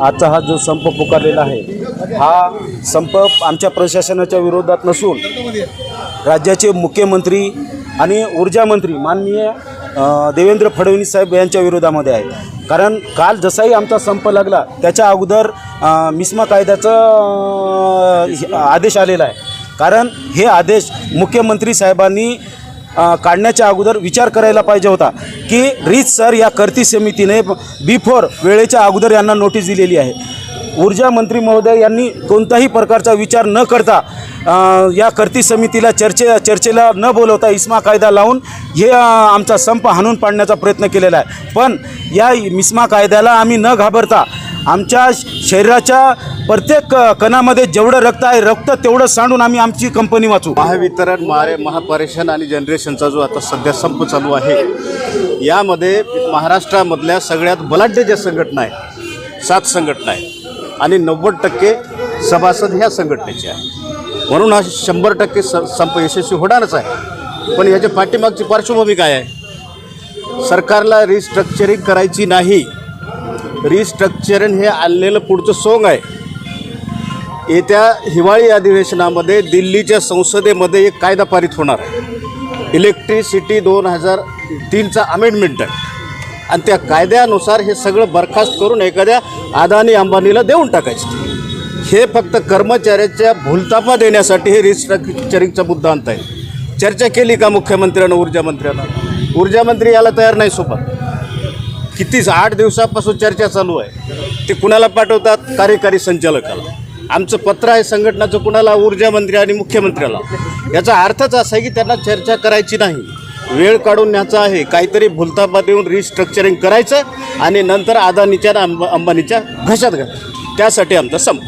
आजचा हा जो संप पुकारलेला आहे हा संप आमच्या प्रशासनाच्या विरोधात नसून राज्याचे मुख्यमंत्री आणि ऊर्जा मंत्री माननीय देवेंद्र फडणवीस साहेब यांच्या विरोधामध्ये आहे कारण काल जसाही आमचा संप लागला त्याच्या अगोदर मिस्मा कायद्याचं आदेश आलेला आहे. कारण हे आदेश मुख्यमंत्री साहेबांनी काढण्याच्या अगोदर विचार करायला पाहिजे होता की रीत सर या करती समितीने बिफोर वेळेच्या अगोदर यांना नोटीस दिलेली आहे. ऊर्जा मंत्री महोदय यांनी कोणताही प्रकारचा विचार न करता आ, या करती समितीला चर्चे चर्चेला न बोलवता इस्मा कायदा लावून हे आमचा संप हाणून पाडण्याचा प्रयत्न केलेला आहे. पण या इस्मा कायद्याला आम्ही न घाबरता आमच्या शरीराच्या प्रत्येक कणामध्ये जेवढं रक्त आहे रक्त तेवढं सांडून आम्ही आमची कंपनी वाचू. महावितरण मारे महापरेशन आणि जनरेशनचा जो आता सध्या संप चालू आहे यामध्ये महाराष्ट्रामधल्या सगळ्यात बलाढ्य ज्या संघटना आहेत सात संघटना आहेत आणि नव्वद टक्के सभासद ह्या संघटनेचे आहे म्हणून हा शंभर टक्के स संप यशस्वी होणारच आहे. पण याच्या पाठीमागची पार्श्वभूमी काय आहे? सरकारला रिस्ट्रक्चरिंग करायची नाही रिस्ट्रक्चरिंग हे आणलेलं पुढचं सोंग आहे. येत्या हिवाळी अधिवेशनामध्ये दिल्लीच्या संसदेमध्ये एक कायदा पारित होणार आहे. इलेक्ट्रिसिटी दोन हजार तीनचा अमेंडमेंट आहे. आणि त्या कायद्यानुसार हे सगळं बरखास्त करून एखाद्या अदानी अंबानीला देऊन टाकायचं. हे फक्त कर्मचाऱ्याच्या भूलतापा देण्यासाठी हे रिस्ट्रक्चरिंगचा मुद्दा आणता आहे चर्चा केली का मुख्यमंत्र्यानं ऊर्जा ऊर्जामंत्री याला तयार नाही सोबत. कितीच आठ दिवसापासून चर्चा चालू आहे. ते कुणाला पाठवतात? कार्यकारी संचालकाला. आमचं पत्र आहे संघटनाचं कुणाला? ऊर्जा मंत्री आणि मुख्यमंत्र्याला. याचा अर्थच असा आहे की त्यांना चर्चा करायची नाही. वेळ काढून न्यायचा आहे. काहीतरी भुलतापा देऊन रिस्ट्रक्चरिंग करायचं आणि नंतर अदानीच्या आणि अंबानीच्या घशात घाल. त्यासाठी आमचा संप